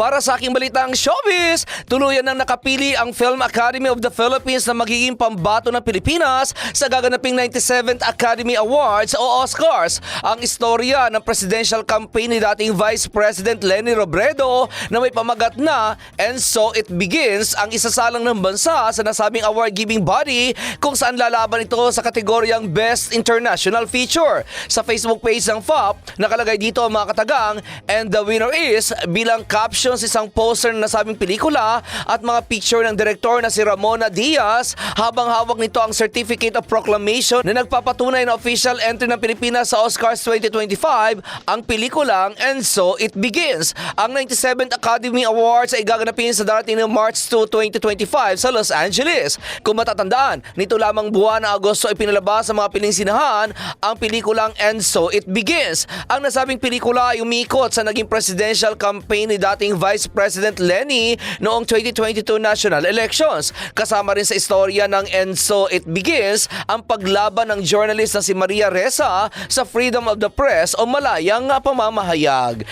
Para sa aking balitang showbiz, tuluyan nang nakapili ang Film Academy of the Philippines na magiging pambato ng Pilipinas sa gaganaping 97th Academy Awards o Oscars. Ang istorya ng presidential campaign ni dating Vice President Lenny Robredo na may pamagat na And So It Begins ang isasalang ng bansa sa nasabing award-giving body kung saan lalaban ito sa kategoryang Best International Feature. Sa Facebook page ng FAP, nakalagay dito ang mga katagang And the winner is bilang captions isang poster na nasabing pelikula at mga picture ng direktor na si Ramona Diaz habang hawak nito ang Certificate of Proclamation na nagpapatunay na official entry ng Pilipinas sa Oscars 2025 ang pelikulang And So It Begins. Ang 97th Academy Awards ay gaganapin sa darating ng March 2, 2025 sa Los Angeles. Kung matatandaan, nito lamang buwan ng Agosto ay pinalabas sa mga pilingsinahan ang pelikulang And So It Begins. Ang nasabing pelikula ay umikot sa naging presidential campaign ni dating Vice President Lenny noong 2022 national elections. Kasama rin sa istorya ng So It Begins ang paglaban ng journalist na si Maria Ressa sa freedom of the press o malayang pamamahayag.